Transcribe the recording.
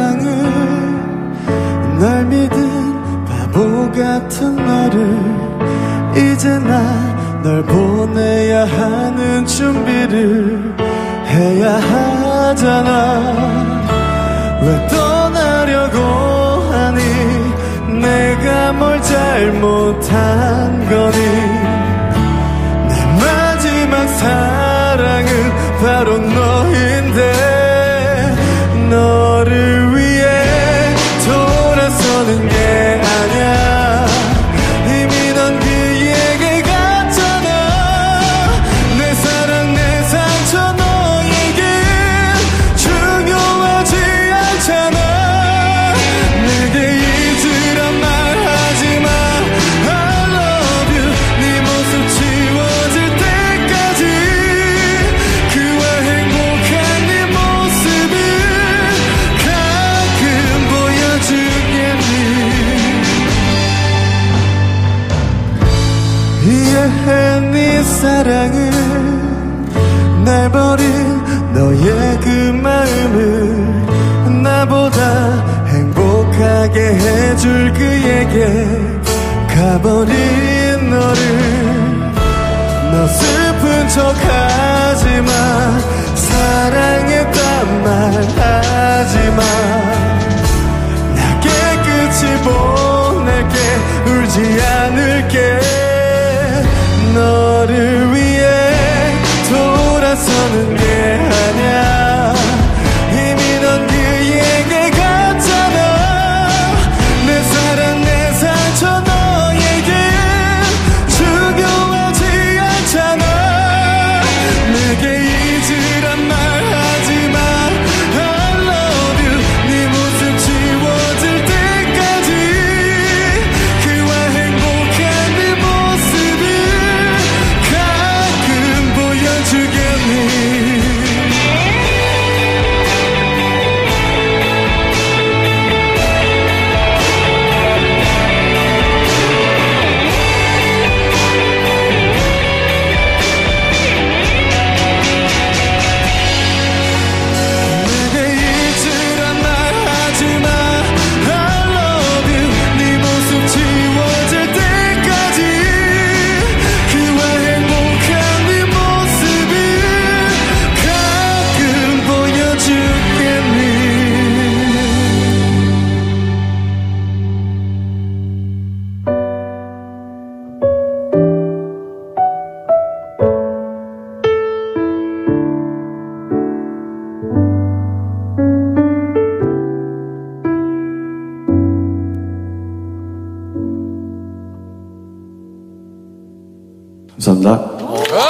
사랑을 널 믿은 바보 같은 너를 이제 나 널 보내야 하는 준비를 해야 하잖아. 왜 떠나려고 하니? 내가 뭘 잘못한 거니? 내 마지막 사랑은 바로 너 이해해 네 사랑을 날 버린 너의 그 마음을 나보다 행복하게 해줄 그에게 가버린 너를. 너 슬픈 척 하지마. 사랑했단 말 하지마. 나 깨끗이 보낼게. 울지 않을게 running. 감사합니다. 아,